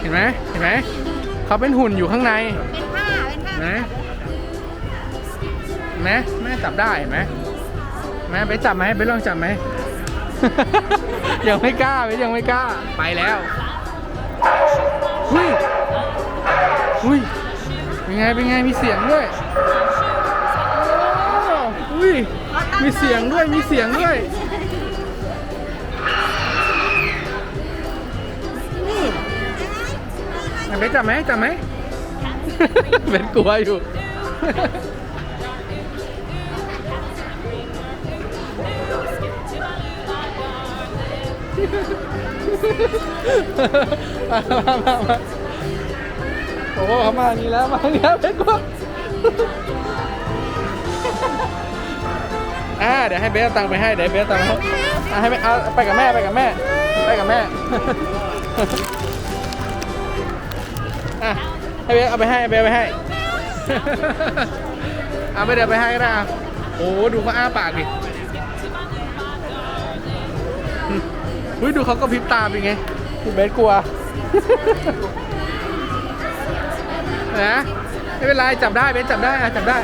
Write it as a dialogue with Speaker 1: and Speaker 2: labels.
Speaker 1: เห็นไหมเห็นไหมเขาเป็นหุ่นอยู่ข้างใน
Speaker 2: เป็นผ้าเป็นผ้า
Speaker 1: เห็นไหมเห็นไหมแม่จับได้เห็นไหมแม่ไปจับไหมไปลองจับไหมยังไม่กล้าไปยังไม่กล้าไปแล้วหุ้ยหุ้ยเป็นไงเป็นไงมีเสียงด้วยโอ้อุ้ยมีเสียงด้วยมีเสียงด้วย เบสจับไหมจับไหมเบสกลัวอยู่ มามามามาโอ้โหเขามาอย่างนี้แล้ว มาอย่างนี้แล้วเบสกลัวอ่าเดี๋ยวให้เบสเอาตังค์ไปให้ เดี๋ยวให้เบสเอาตังค์ไปให้อะให้แม่เอาไปกับแม่ ไปกับแม่ ไปกับแม่ อะให้เบสเอาไปให้เบสเอาไปให้ เอาไปเดี๋ยวไปให้ก็ได้อะโอ้โหดูเขาอ้าปากดิเฮ้ยดูเขาก็พริบตาเป็นไงพี่เบสกลัว นะ ไม่เป็นไรจับได้เบสจับได้อะจับได้